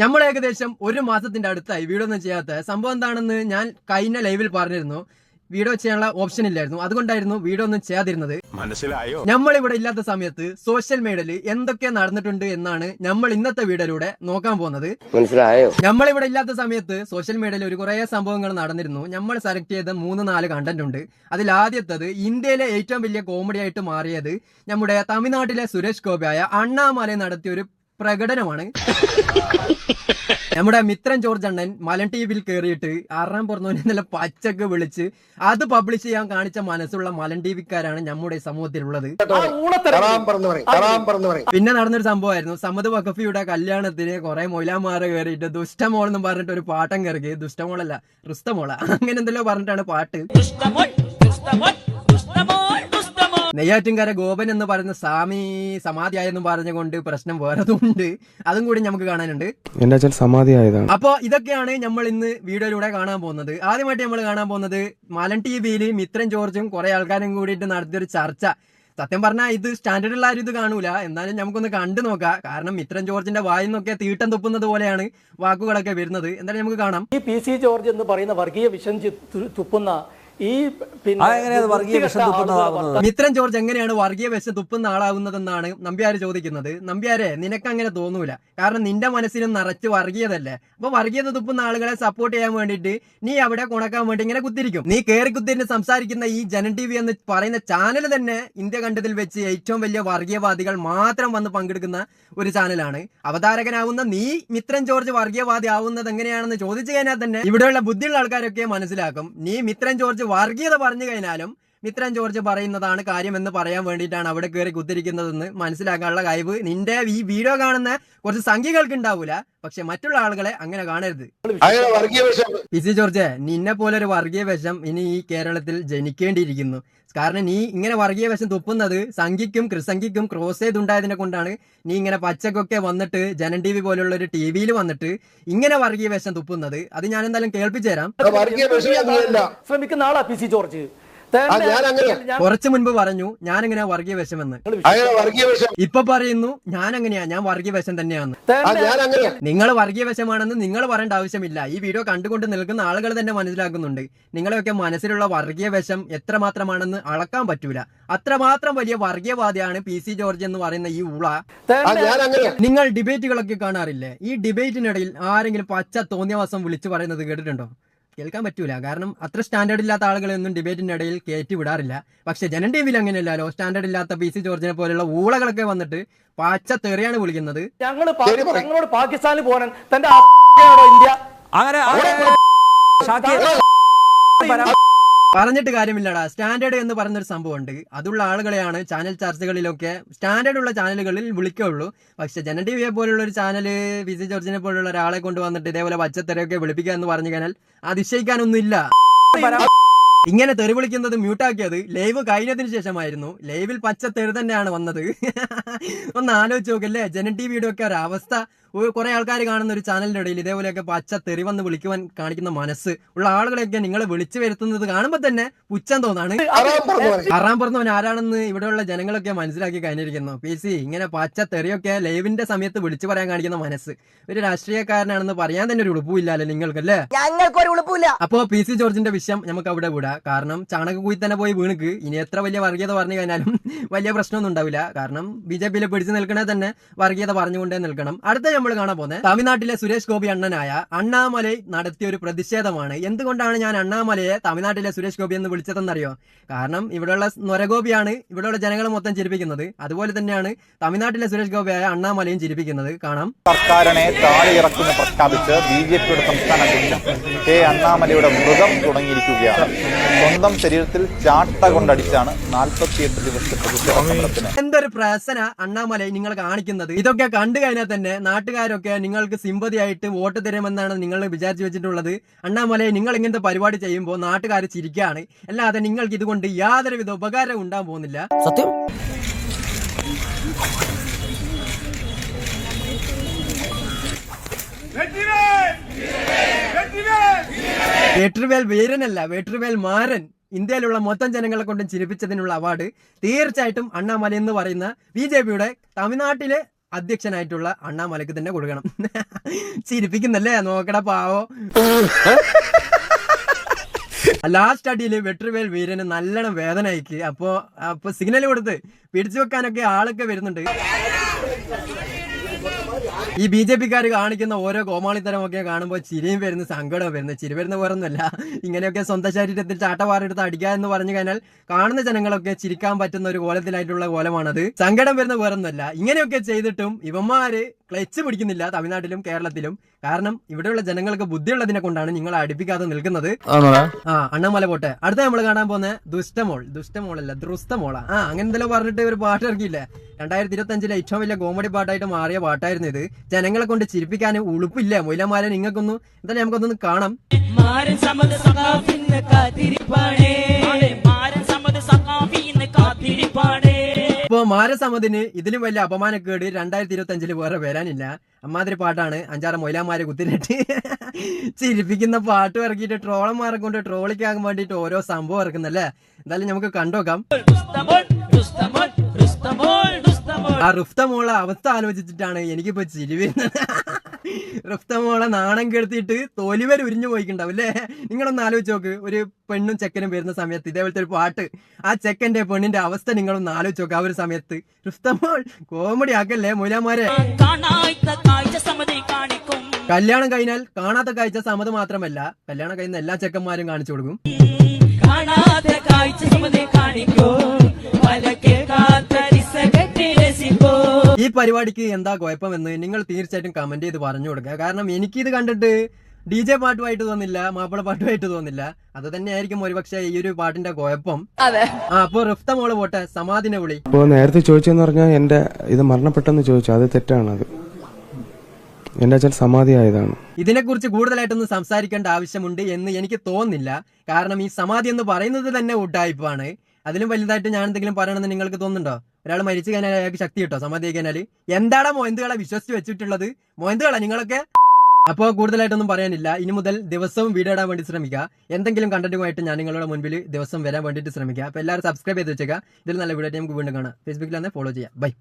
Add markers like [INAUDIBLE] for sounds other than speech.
നമ്മൾ ഏകദേശം ഒരു മാസത്തിന്റെ അടുത്തായി വീഡിയോ ഒന്നും ചെയ്യാത്ത സംഭവം എന്താണെന്ന് ഞാൻ കഴിഞ്ഞ ലൈവിൽ പറഞ്ഞിരുന്നു. വീഡിയോ ചെയ്യാനുള്ള ഓപ്ഷൻ ഇല്ലായിരുന്നു. അതുകൊണ്ടായിരുന്നു വീഡിയോ ഒന്നും ചെയ്യാതിരുന്നത്. മനസ്സിലായോ? നമ്മൾ ഇവിടെ ഇല്ലാത്ത സമയത്ത് സോഷ്യൽ മീഡിയയിൽ എന്തൊക്കെ നടന്നിട്ടുണ്ട് എന്നാണ് നമ്മൾ ഇന്നത്തെ വീഡിയോയിലൂടെ നോക്കാൻ പോകുന്നത്. മനസ്സിലായോ? നമ്മൾ ഇവിടെ ഇല്ലാത്ത സമയത്ത് സോഷ്യൽ മീഡിയയിൽ ഒരു കുറേ സംഭവങ്ങൾ നടന്നിരുന്നു. നമ്മൾ സെലക്ട് ചെയ്ത മൂന്ന് നാല് കണ്ടന്റ് ഉണ്ട്. അതിൽ ആദ്യത്തത് ഇന്ത്യയിലെ ഏറ്റവും വലിയ കോമഡി ആയിട്ട് മാറിയത് നമ്മുടെ തമിഴ്നാട്ടിലെ സുരേഷ് ഗോപിയായ അണ്ണാമല നടത്തിയ ഒരു പ്രകടനമാണ്. നമ്മുടെ മിത്രൻ ജോർജ് അണ്ണൻ മലൻ ടി വിയിൽ കയറിയിട്ട് ആറാം പുറന്നോനെ നല്ല പച്ചക്ക് വിളിച്ച് അത് പബ്ലിഷ് ചെയ്യാൻ കാണിച്ച മനസ്സുള്ള മലൻ ടി വിക്കാരാണ് നമ്മുടെ സമൂഹത്തിലുള്ളത്. പിന്നെ നടന്നൊരു സംഭവമായിരുന്നു. സമദ് വഖഫിയുടെ കല്യാണത്തിന് കുറെ മൊയിലാമാരെ കയറിയിട്ട് ദുഷ്ടമോൾ എന്ന് പറഞ്ഞിട്ട് ഒരു പാട്ടം കയറി ദുഷ്ടമോളല്ല റുസ്തമോള അങ്ങനെ എന്തെല്ലോ പറഞ്ഞിട്ടാണ് പാട്ട്. നെയ്യാറ്റിൻകര ഗോപൻ എന്ന് പറയുന്ന സ്വാമി സമാധിയായെന്നും പറഞ്ഞുകൊണ്ട് പ്രശ്നം വേറതുണ്ട്. അതും കൂടി നമുക്ക് കാണാനുണ്ട്. എന്റെ അച്ഛൻ സമാധിയായതാണ്. അപ്പൊ ഇതൊക്കെയാണ് നമ്മൾ ഇന്ന് വീഡിയോയിലൂടെ കാണാൻ പോകുന്നത്. ആദ്യമായിട്ട് നമ്മൾ കാണാൻ പോകുന്നത് മലൻ ടി വിയിൽ മിത്രൻ ജോർജും കുറെ ആൾക്കാരും കൂടിയിട്ട് നടത്തിയൊരു ചർച്ച. സത്യം പറഞ്ഞാൽ ഇത് സ്റ്റാൻഡേർഡ് ഉള്ള ആരും ഇത് കാണൂല. എന്നാലും നമുക്കൊന്ന് കണ്ടു നോക്കാം. കാരണം മിത്രൻ ജോർജിന്റെ വായിൽ നിന്നൊക്കെ തീട്ടം തുപ്പുന്നത് പോലെയാണ് വാക്കുകളൊക്കെ വരുന്നത്. എന്തായാലും നമുക്ക് കാണാം. ഈ പി സി ജോർജ് എന്ന് പറയുന്ന വർഗീയ വിഷം തുപ്പുന്ന ഈ പിന്നെ മിത്രൻ ജോർജ് എങ്ങനെയാണ് വർഗീയ വശം തുപ്പുന്ന ആളാകുന്നതെന്നാണ് നമ്പ്യാര് ചോദിക്കുന്നത്. നമ്പ്യാരെ നിനക്ക് അങ്ങനെ തോന്നൂല. കാരണം നിന്റെ മനസ്സിനും നിറച്ച് വർഗീയതല്ലേ. അപ്പൊ വർഗീയത തുപ്പുന്ന ആളുകളെ സപ്പോർട്ട് ചെയ്യാൻ വേണ്ടിയിട്ട് നീ അവിടെ കുണക്കാൻ വേണ്ടി ഇങ്ങനെ കുത്തിരിക്കും നീ കയറി കുത്തിരിന് സംസാരിക്കുന്ന ഈ ജനൻ ടി വി എന്ന് പറയുന്ന ചാനൽ തന്നെ ഇന്ത്യ കണ്ടതിൽ വെച്ച് ഏറ്റവും വലിയ വർഗീയവാദികൾ മാത്രം വന്ന് പങ്കെടുക്കുന്ന ഒരു ചാനലാണ് അവതാരകനാവുന്ന നീ മിത്രൻ ജോർജ് വർഗീയവാദി ആവുന്നത് എങ്ങനെയാണെന്ന് ചോദിച്ചു കഴിഞ്ഞാൽ തന്നെ ഇവിടെയുള്ള ബുദ്ധിയുള്ള ആൾക്കാരൊക്കെ മനസ്സിലാക്കും. നീ മിത്രൻ ജോർജ് വർഗീയത പറഞ്ഞു കഴിഞ്ഞാലും മിത്രൻ ജോർജ് പറയുന്നതാണ് കാര്യം എന്ന് പറയാൻ വേണ്ടിയിട്ടാണ് അവിടെ കയറി കുത്തിരിക്കുന്നതെന്ന് മനസ്സിലാക്കാനുള്ള കഴിവ് നിന്റെ ഈ വീഡിയോ കാണുന്ന കുറച്ച് സംഖ്യകൾക്ക് ഉണ്ടാവൂല. പക്ഷെ മറ്റുള്ള ആളുകളെ അങ്ങനെ കാണരുത്. പിസി പി സി ജോർജ് നിന്നെ പോലെ ഒരു വർഗീയ വിഷം ഇനി ഈ കേരളത്തിൽ ജനിക്കേണ്ടിയിരിക്കുന്നു. കാരണം നീ ഇങ്ങനെ വർഗീയ വശം തുപ്പുന്നത് സംഖ്യക്കും ക്രിസംഖ്യക്കും ക്രോസ് ചെയ്തുണ്ടായതിനെ കൊണ്ടാണ്. നീ ഇങ്ങനെ പച്ചക്കൊക്കെ വന്നിട്ട് ജനൻ ടി വി പോലുള്ള ഒരു ടി വിയിൽ വന്നിട്ട് ഇങ്ങനെ വർഗീയ വശം തുപ്പുന്നത്. അത് ഞാൻ എന്തായാലും കേൾപ്പിച്ചു തരാം ശ്രമിക്കുന്ന ആളാ പി സി ജോർജ്. കുറച്ചു മുൻപ് പറഞ്ഞു ഞാൻ എങ്ങനെയാ വർഗീയ വിഷമെന്ന്. അങ്ങനെ വർഗീയ വിഷം ഇപ്പൊ പറയുന്നു ഞാൻ എങ്ങനെയാ ഞാൻ വർഗീയ വിഷം തന്നെയാന്ന്. ആ, ഞാൻ അങ്ങനെ നിങ്ങൾ വർഗീയ വിഷമാണെന്ന് നിങ്ങൾ പറയേണ്ട ആവശ്യമില്ല. ഈ വീഡിയോ കണ്ടുകൊണ്ട് നിൽക്കുന്ന ആളുകൾ തന്നെ മനസ്സിലാക്കുന്നുണ്ട്. നിങ്ങളെയൊക്കെ മനസ്സിലുള്ള വർഗീയ വിഷം എത്രമാത്രമാണെന്ന് അളക്കാൻ പറ്റൂല. അത്രമാത്രം വലിയ വർഗീയവാദിയാണ് പി സി ജോർജ് എന്ന് പറയുന്ന ഈ ഉള. ആ, ഞാൻ അങ്ങനെ നിങ്ങൾ ഡിബേറ്റുകളൊക്കെ കാണാറില്ലേ? ഈ ഡിബേറ്റിനിടയിൽ ആരെങ്കിലും പച്ച തോന്നിയവാസം വിളിച്ചു പറയുന്നത് കേട്ടിട്ടുണ്ടോ? കേൾക്കാൻ പറ്റൂല. കാരണം അത്ര സ്റ്റാൻഡേർഡ് ഇല്ലാത്ത ആളുകളൊന്നും ഡിബേറ്റിന്റെ ഇടയിൽ കയറ്റി വിടാറില്ല. പക്ഷെ ജനൻ ടി വിയിൽ അങ്ങനെയല്ലല്ലോ സ്റ്റാൻഡേർഡ് ഇല്ലാത്ത പി സി ജോർജിനെ പോലുള്ള ഊളകളൊക്കെ വന്നിട്ട് പാച്ച തെറിയാണ് വിളിക്കുന്നത്. ശരി, ഞങ്ങളോട് പാകിസ്ഥാനിൽ പോകാൻ തന്റെ ഇന്ത്യ? അങ്ങനെ. പറഞ്ഞിട്ട് കാര്യമില്ലടാ. സ്റ്റാൻഡേർഡ് എന്ന് പറയുന്ന ഒരു സംഭവമുണ്ട്. അതുള്ള ആളുകളെയാണ് ചാനൽ ചർച്ചകളിലൊക്കെ സ്റ്റാൻഡേർഡ് ഉള്ള ചാനലുകളിൽ വിളിക്കുള്ളൂ പക്ഷെ ജന ടി വിയെ പോലുള്ള ഒരു ചാനൽ വി സി ജോർജിനെ പോലുള്ള ഒരാളെ കൊണ്ടുവന്നിട്ട് ഇതേപോലെ പച്ചത്തെരയൊക്കെ വിളിപ്പിക്കുക എന്ന് പറഞ്ഞു കഴിഞ്ഞാൽ അതിശയിക്കാനൊന്നുമില്ല. ഇങ്ങനെ തെറി വിളിക്കുന്നത് മ്യൂട്ടാക്കിയത് ലൈവ് കഴിഞ്ഞതിന് ശേഷമായിരുന്നു. ലൈവിൽ പച്ച തെറി തന്നെയാണ് വന്നത്. [LAUGHS] ഒന്ന് ആലോചിച്ച് നോക്കല്ലേ ജനൻ ടി വിയുടെ ഒക്കെ ഒരവസ്ഥ. കുറെ ആൾക്കാർ കാണുന്ന ഒരു ചാനലിന്റെ ഇടയിൽ ഇതേപോലെയൊക്കെ പച്ച തെറി വന്ന് വിളിക്കുവാൻ കാണിക്കുന്ന മനസ്സ് ഉള്ള ആളുകളെയൊക്കെ നിങ്ങളെ വിളിച്ചു വരുത്തുന്നത് കാണുമ്പോൾ തന്നെ പുച്ഛം തോന്നാണ്. അറാൻ പറഞ്ഞവൻ. ആരാണെന്ന് ഇവിടെയുള്ള ജനങ്ങളൊക്കെ മനസ്സിലാക്കി കഴിഞ്ഞിരിക്കുന്നു. പി സി ഇങ്ങനെ പച്ച തെറിയൊക്കെ ലൈവിന്റെ സമയത്ത് വിളിച്ചു പറയാൻ കാണിക്കുന്ന മനസ്സ്. ഒരു രാഷ്ട്രീയക്കാരനാണെന്ന് പറയാൻ തന്നെ ഒരു ഉളുപ്പില്ലാലോ നിങ്ങൾക്കല്ലേ? ഞങ്ങൾക്കൊരു ഉളുപ്പില്ല അപ്പോ പി സി ജോർജിന്റെ വിഷയം നമുക്ക് അവിടെ വിടാം. കാരണം ചാണകക്കുയി തന്നെ പോയി വീണുക്ക്. ഇനി എത്ര വലിയ വർഗീയത പറഞ്ഞു കഴിഞ്ഞാലും വലിയ പ്രശ്നമൊന്നും ഉണ്ടാവില്ല. കാരണം ബി ജെ പിയിൽ പിടിച്ചു നിൽക്കണേ തന്നെ വർഗീയത പറഞ്ഞുകൊണ്ടേ നിൽക്കണം. അടുത്ത നമ്മൾ കാണാൻ പോകുന്നത് തമിഴ്നാട്ടിലെ സുരേഷ് ഗോപി അണ്ണനായ അണ്ണാമലൈ നടത്തിയ ഒരു പ്രതിഷേധമാണ്. എന്തുകൊണ്ടാണ് ഞാൻ അണ്ണാമലയെ തമിഴ്നാട്ടിലെ സുരേഷ് ഗോപി എന്ന് വിളിച്ചതെന്നറിയോ? കാരണം ഇവിടെയുള്ള നൊരഗോപിയാണ് ഇവിടെയുള്ള ജനങ്ങളെ മൊത്തം ചിരിപ്പിക്കുന്നത്. അതുപോലെ തന്നെയാണ് തമിഴ്നാട്ടിലെ സുരേഷ് ഗോപിയായ അണ്ണാമലയും ചിരിപ്പിക്കുന്നത്. കാണാം സർക്കാരിനെ താഴെയിറക്കുന്ന പ്രഖ്യാപിച്ച് ബി ജെ പിയുടെ സംസ്ഥാന അധ്യക്ഷൻ കെ അണ്ണാമലയുടെ മൃഗം തുടങ്ങിയിരിക്കുകയാണ്. സ്വന്തം ശരീരത്തിൽ ചാട്ട കൊണ്ടടിച്ചാണ് നാൽപ്പത്തിയെട്ട് ദിവസത്തെ എന്തൊരു പ്രസന അണ്ണാമലൈ നിങ്ങൾ കാണിക്കുന്നത്. ഇതൊക്കെ കണ്ടു കഴിഞ്ഞാൽ തന്നെ നാട്ടുകാരൊക്കെ നിങ്ങൾക്ക് സിമ്പതി ആയിട്ട് വോട്ട് തരുമെന്നാണ് നിങ്ങൾ വിചാരിച്ചു വെച്ചിട്ടുള്ളത്. അണ്ണാമലയെ നിങ്ങൾ ഇങ്ങനത്തെ പരിപാടി ചെയ്യുമ്പോൾ നാട്ടുകാർ ചിരിക്കുകയാണ് അല്ലാതെ നിങ്ങൾക്ക് ഇതുകൊണ്ട് യാതൊരുവിധ ഉപകാരം ഉണ്ടാകാൻ പോകുന്നില്ല. സത്യം? വേട്ടുവേൽ വീരനല്ല വേട്ടുവേൽ മാരൻ. ഇന്ത്യയിലുള്ള മൊത്തം ജനങ്ങളെ കൊണ്ടും ചിരിപ്പിച്ചതിനുള്ള അവാർഡ് തീർച്ചയായിട്ടും അണ്ണാമല എന്ന് പറയുന്ന ബി ജെ പിയുടെ തമിഴ്നാട്ടിലെ അധ്യക്ഷനായിട്ടുള്ള അണ്ണാമലയ്ക്ക് തന്നെ കൊടുക്കണം. ചിരിപ്പിക്കുന്നല്ലേ? നോക്കട പാവോ. ലാസ്റ്റ് അടിയിൽ വെട്രിവേൽ വീരന് നല്ലോണം വേദന അയക്ക് അപ്പോ അപ്പൊ സിഗ്നൽ കൊടുത്ത് പിടിച്ചു വെക്കാനൊക്കെ ആളൊക്കെ വരുന്നുണ്ട്. ഈ ബി ജെ പിക്കാർ കാണിക്കുന്ന ഓരോ കോമാളിത്തരമൊക്കെ കാണുമ്പോൾ ചിരിയും വരുന്ന സങ്കടവും വരുന്നു ചിരി വരുന്ന പോരൊന്നുമല്ല ഇങ്ങനെയൊക്കെ സ്വന്തം ശരീരത്തിൽ ചാട്ടവാറെടുത്ത് അടിക്കുക എന്ന് പറഞ്ഞു കഴിഞ്ഞാൽ കാണുന്ന ജനങ്ങളൊക്കെ ചിരിക്കാൻ പറ്റുന്ന ഒരു കോലത്തിലായിട്ടുള്ള കോലമാണത്. സങ്കടം വരുന്ന വേറൊന്നുമല്ല. ഇങ്ങനെയൊക്കെ ചെയ്തിട്ടും ഇവന്മാര് ക്ലച്ച് പിടിക്കുന്നില്ല തമിഴ്നാട്ടിലും കേരളത്തിലും. കാരണം ഇവിടെയുള്ള ജനങ്ങൾക്ക് ബുദ്ധിയുള്ളതിനെ കൊണ്ടാണ് നിങ്ങൾ അടുപ്പിക്കാതെ നിൽക്കുന്നത്. ആ അണ്ണമല പോട്ടെ. അടുത്ത നമ്മൾ കാണാൻ പോകുന്ന ദുഷ്ടമോൾ ദുഷ്ടമോളല്ല ദ്രുസ്തമോള ആ അങ്ങനെ എന്തെങ്കിലും പറഞ്ഞിട്ട് ഒരു പാട്ട് ഇറക്കിയില്ലേ? രണ്ടായിരത്തി ഇരുപത്തി അഞ്ചിലെ ഏറ്റവും വലിയ കോമഡി പാട്ടായിട്ട് മാറിയ പാട്ടായിരുന്നു ഇത്. ജനങ്ങളെ കൊണ്ട് ചിരിപ്പിക്കാനും ഉളുപ്പില്ല. മൊയിലമാരെ നിങ്ങൾക്കൊന്നും എന്തായാലും നമുക്കൊന്നും കാണാം. ഇപ്പോ മാരസമതിന് ഇതിലും വലിയ അപമാനക്കേട് രണ്ടായിരത്തി ഇരുപത്തി അഞ്ചിൽ വേറെ വരാനില്ല. അമ്മാതിരി പാട്ടാണ് അഞ്ചാറ് മൊയിലാമാരെ കുത്തിനിട്ട് ചിരിപ്പിക്കുന്ന പാട്ട് ഇറക്കിയിട്ട് ട്രോളന്മാരെ കൊണ്ട് ട്രോളിക്കാകാൻ വേണ്ടിയിട്ട് ഓരോ സംഭവം ഇറക്കുന്നല്ലേ? എന്തായാലും നമുക്ക് കണ്ടോക്കാം. ആ റിഫ്തമോളെ അവസ്ഥ ആലോചിച്ചിട്ടാണ് എനിക്കിപ്പോ ചിരി വരുന്നത്. റിഫ്തമോളെ നാണം കെടുത്തിയിട്ട് തോലിവരെ ഉരിഞ്ഞു പോയിക്കുണ്ടാവും അല്ലേ നിങ്ങളൊന്ന് ആലോചിച്ച് നോക്ക്. ഒരു പെണ്ണും ചെക്കനും വരുന്ന സമയത്ത് ഇതേപോലത്തെ ഒരു പാട്ട്. ആ ചെക്കന്റെ പെണ്ണിന്റെ അവസ്ഥ നിങ്ങളൊന്ന് ആലോചിച്ച് നോക്ക് ആ ഒരു സമയത്ത്. രക്തമോൾ കോമഡി ആക്കല്ലേ മൂലാമാരെ? കല്യാണം കഴിഞ്ഞാൽ കാണാത്ത കാഴ്ച സമത് മാത്രമല്ല കല്യാണം കഴിയുന്ന എല്ലാ ചെക്കന്മാരും കാണിച്ചു കൊടുക്കും. കാഴ്ച കാണിക്കോ. പല കേൾക്കാത്ത റിസകെട്ടി രസിക്കോ ഈ പരിപാടിക്ക് എന്താ കുഴപ്പമെന്ന് നിങ്ങൾ തീർച്ചയായിട്ടും കമന്റ് ചെയ്ത് പറഞ്ഞു കൊടുക്കുക. കാരണം എനിക്കിത് കണ്ടിട്ട് ഡി ജെ പാട്ടുമായിട്ട് തോന്നില്ല മാപ്പിള പാട്ടുമായിട്ട് തോന്നില്ല. അത് തന്നെയായിരിക്കും ഒരുപക്ഷെ ഈ ഒരു പാട്ടിന്റെ കുഴപ്പം. ആ അപ്പൊ റിഫ്ത മോൾ പോട്ടെ സമാധിനെ വിളി. അപ്പോൾ നേരത്തെ ചോദിച്ചെന്ന് പറഞ്ഞാൽ എന്റെ ഇത് മരണപ്പെട്ടെന്ന് ചോദിച്ചു അത് തെറ്റാണത്. എന്റെ അച്ഛൻ സമാധിയായതാണ്. ഇതിനെക്കുറിച്ച് കൂടുതലായിട്ടൊന്നും സംസാരിക്കേണ്ട ആവശ്യമുണ്ട് എന്ന് എനിക്ക് തോന്നുന്നില്ല. കാരണം ഈ സമാധി എന്ന് പറയുന്നത് തന്നെ ഉഡായിപ്പാണ് അതിലും വലുതായിട്ട് ഞാൻ എന്തെങ്കിലും പറയണമെന്ന് നിങ്ങൾക്ക് തോന്നുന്നുണ്ടോ? ഒരാൾ മരിച്ചു കഴിഞ്ഞാൽ അയാൾക്ക് ശക്തി കിട്ടോ സമാധി കഴിഞ്ഞാൽ എന്താടാ മോയന്തുകളെ വിശ്വസിച്ച് വെച്ചിട്ടുള്ളത്? മോയന്തുകളാ നിങ്ങളൊക്കെ? അപ്പോൾ കൂടുതലായിട്ടൊന്നും പറയാനില്ല. ഇനി മുതൽ ദിവസവും വീഡിയോ ഇടാൻ വേണ്ടി ശ്രമിക്കുക എന്തെങ്കിലും കണ്ടന്റുമായിട്ട് ഞാൻ നിങ്ങളുടെ മുൻപിൽ ദിവസം വരാൻ വേണ്ടിയിട്ട് ശ്രമിക്കുക അപ്പോൾ എല്ലാവരും സബ്സ്ക്രൈബ് ചെയ്ത് വെച്ചേക്കുക ഇതിൽ നല്ല വീഡിയോ നമുക്ക് വീണ്ടും കാണാം. ഫേസ്ബുക്കിൽ തന്നെ ഫോളോ ചെയ്യാം. ബൈ